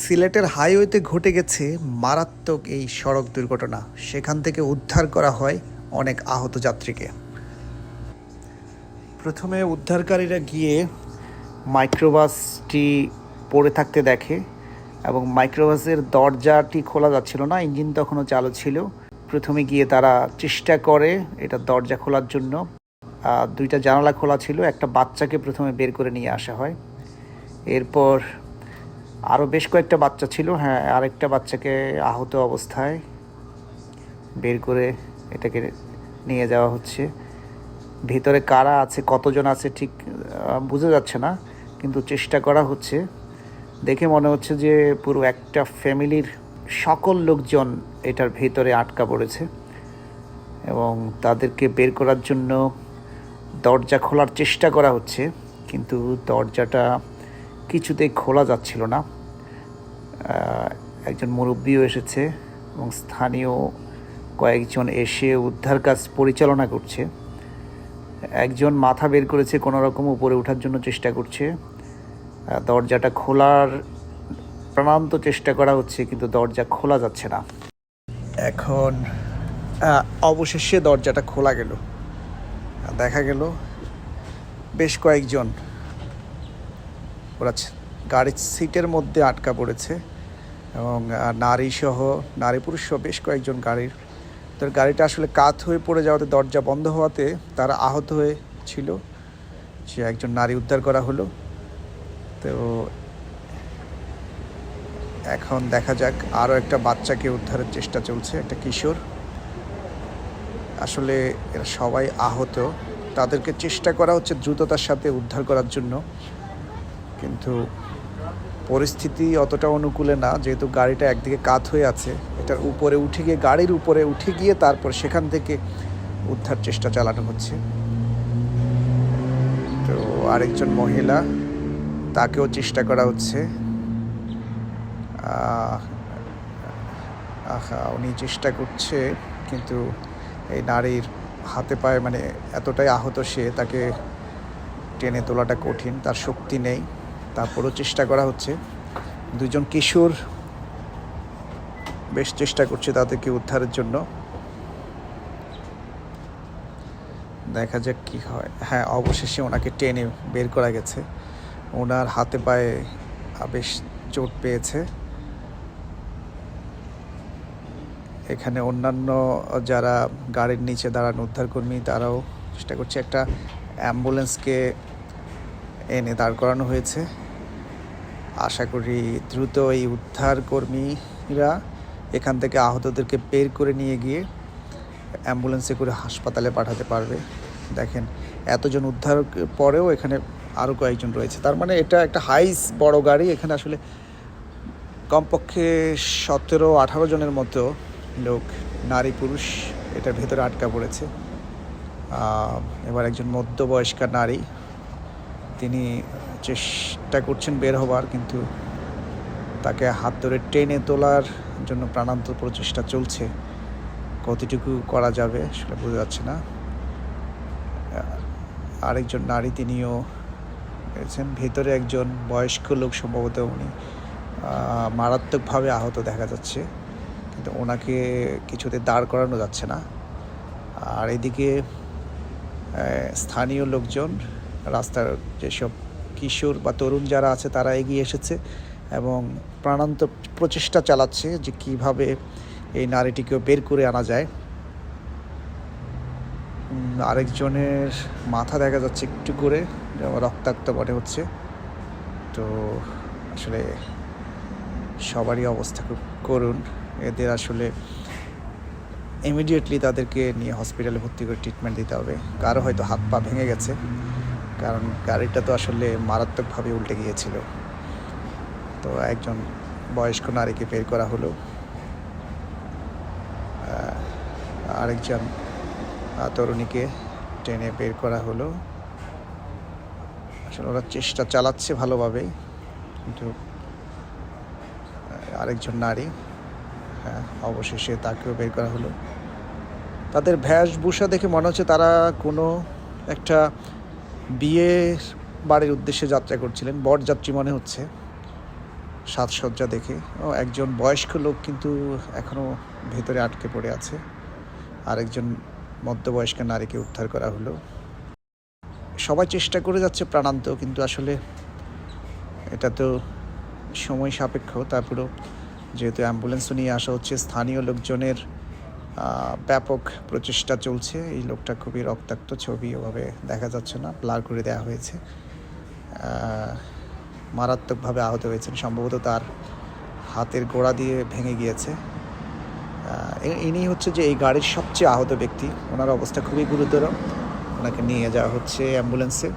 সিলেটের হাইওয়েতে ঘটে গেছে মারাত্মক এই সড়ক দুর্ঘটনা। সেখান থেকে উদ্ধার করা হয় অনেক আহত যাত্রীকে। প্রথমে উদ্ধারকারীরা গিয়ে মাইক্রোবাসটি পড়ে থাকতে দেখে এবং মাইক্রোবাসের দরজাটি খোলা যাচ্ছিল না, ইঞ্জিন তখনও চালু ছিল। প্রথমে গিয়ে তারা চেষ্টা করে এটা দরজা খোলার জন্য। দুইটা জানালা খোলা ছিল, একটা বাচ্চাকে প্রথমে বের করে নিয়ে আসা হয়। এরপর আরও বেশ কয়েকটা বাচ্চা ছিল হ্যাঁ আরেকটা বাচ্চাকে আহত অবস্থায় বের করে এটাকে নিয়ে যাওয়া হচ্ছে। ভেতরে কারা আছে, কতজন আছে ঠিক বোঝা যাচ্ছে না, কিন্তু চেষ্টা করা হচ্ছে। দেখে মনে হচ্ছে যে পুরো একটা ফ্যামিলির সকল লোকজন এটার ভেতরে আটকা পড়েছে এবং তাদেরকে বের করার জন্য দরজা খোলার চেষ্টা করা হচ্ছে, কিন্তু দরজাটা কিছুতেই খোলা যাচ্ছিল না। একজন মুরব্বীও এসেছে এবং স্থানীয় কয়েকজন এসে উদ্ধার কাজ পরিচালনা করছে। একজন মাথা বের করেছে কোনো রকম উপরে ওঠার জন্য চেষ্টা করছে। দরজাটা খোলার প্রাণান্ত চেষ্টা করা হচ্ছে কিন্তু দরজা খোলা যাচ্ছে না। এখন অবশেষে দরজাটা খোলা গেল। দেখা গেল বেশ কয়েকজন ওরা গাড়ির সিটের মধ্যে আটকা পড়েছে এবং আহ, নারী সহ নারী পুরুষ সহ বেশ কয়েকজন গাড়ির। তো গাড়িটা আসলে কাত হয়ে পড়ে যাওয়াতে দরজা বন্ধ হওয়াতে তারা আহত হয়েছিল। সে একজন নারী উদ্ধার করা হলো। তো এখন দেখা যাক আরও একটা বাচ্চাকে উদ্ধারের চেষ্টা চলছে একটা কিশোর। আসলে এরা সবাই আহত। তাদেরকে চেষ্টা করা হচ্ছে দ্রুততার সাথে উদ্ধার করার জন্য। কিন্তু পরিস্থিতি অতটা অনুকূলে না, যেহেতু গাড়িটা একদিকে কাত হয়ে আছে, এটার উপরে উঠে গিয়ে, গাড়ির উপরে উঠে গিয়ে তারপর সেখান থেকে উদ্ধার চেষ্টা চালানো হচ্ছে। তো আরেকজন মহিলা, তাকেও চেষ্টা করা হচ্ছে। আহা উনি চেষ্টা করছে, কিন্তু এই নারীর হাতে পায়ে মানে এতটাই আহত সে, তাকে টেনে তোলাটা কঠিন, তার শক্তি নেই। তারপরও চেষ্টা করা হচ্ছে। দুজন কিশোর বেশ চেষ্টা করছে তাদেরকে উদ্ধারের জন্য। দেখা যাক কি হয়। হ্যাঁ অবশেষে ওনাকে টেনে বের করা গেছে। ওনার হাতে পায়ে বেশ চোট পেয়েছে। এখানে অন্যান্য যারা গাড়ির নিচে দাঁড়ানো উদ্ধারকর্মী, তারাও চেষ্টা করছে একটা অ্যাম্বুলেন্সকে এনে দাঁড় করানো হয়েছে। আশা করি দ্রুত এই উদ্ধারকর্মীরা এখান থেকে আহতদেরকে বের করে নিয়ে গিয়ে অ্যাম্বুলেন্সে করে হাসপাতালে পাঠাতে পারবে। দেখেন, এতজন উদ্ধার পরেও এখানে আরও কয়েকজন রয়েছে। তার মানে এটা একটা হাইস বড় গাড়ি। এখানে আসলে কমপক্ষে সতেরো, আঠারো জনের মতো লোক, নারী, পুরুষ এটার ভেতরে আটকা পড়েছে। এবার একজন মধ্যবয়স্কা নারী তিনি চেষ্টা করছেন বের হবার, কিন্তু তাকে হাত ধরে টেনে তোলার জন্য প্রাণান্ত প্রচেষ্টা চলছে। কতটুকু করা যাবে সেটা বোঝা যাচ্ছে না। আরেকজন নারী তিনিও রয়েছেন। ভেতরে একজন বয়স্ক লোক সম্ভবত উনি মারাত্মকভাবে আহত দেখা যাচ্ছে, কিন্তু ওনাকে কিছুতে দাঁড় করানো যাচ্ছে না। আর এদিকে স্থানীয় লোকজন রাস্তার যেসব কিশোর বা তরুণ যারা আছে, তারা এগিয়ে এসেছে এবং প্রাণান্ত প্রচেষ্টা চালাচ্ছে যে কীভাবে এই নারীটিকেও বের করে আনা যায়। আরেকজনের মাথা দেখা যাচ্ছে একটু করে রক্তাক্ত মনে হচ্ছে। তো আসলে সবারই অবস্থা খুব করুণ। এদের আসলে ইমিডিয়েটলি তাদেরকে নিয়ে হসপিটালে ভর্তি করে ট্রিটমেন্ট দিতে হবে। কারও হয়তো হাত পা ভেঙে গেছে। কারণ গাড়িটা তো আসলে মারাত্মকভাবে উল্টে গিয়েছিল। তো একজন বয়স্ক নারীকে বের করা হলো। আরেকজন তরুণীকে ট্রেনে বের করা হলো। আসলে ওরা চেষ্টা চালাচ্ছে ভালোভাবেই কিন্তু আরেকজন নারী হ্যাঁ অবশেষে তাকেও বের করা হলো। তাদের ভেষভূষা দেখে মনে হচ্ছে তারা কোনো একটা বিয়ে বাড়ির উদ্দেশ্যে যাত্রা করছিলেন। বরযাত্রী মনে হচ্ছে। সাজসজ্জা দেখে। ও একজন বয়স্ক লোক কিন্তু এখনও ভেতরে আটকে পড়ে আছে। আরেকজন মধ্যবয়স্ক নারীকে উদ্ধার করা হলো। সবাই চেষ্টা করে যাচ্ছে প্রাণান্ত, কিন্তু আসলে এটা তো সময় সাপেক্ষ। তারপরেও যেহেতু অ্যাম্বুলেন্সও নিয়ে আসা হচ্ছে, স্থানীয় লোকজনের ব্যাপক প্রচেষ্টা চলছে। এই লোকটা খুবই রক্তাক্ত ছবি, ওভাবে দেখা যাচ্ছে না, ব্লার করে দেওয়া হয়েছে। মারাত্মকভাবে আহত হয়েছেন, সম্ভবত তার হাতের গোড়া দিয়ে ভেঙে গিয়েছে। ইনি হচ্ছে যে এই গাড়ির সবচেয়ে আহত ব্যক্তি। ওনার অবস্থা খুবই গুরুতর। ওনাকে নিয়ে যাওয়া হচ্ছে অ্যাম্বুলেন্সে।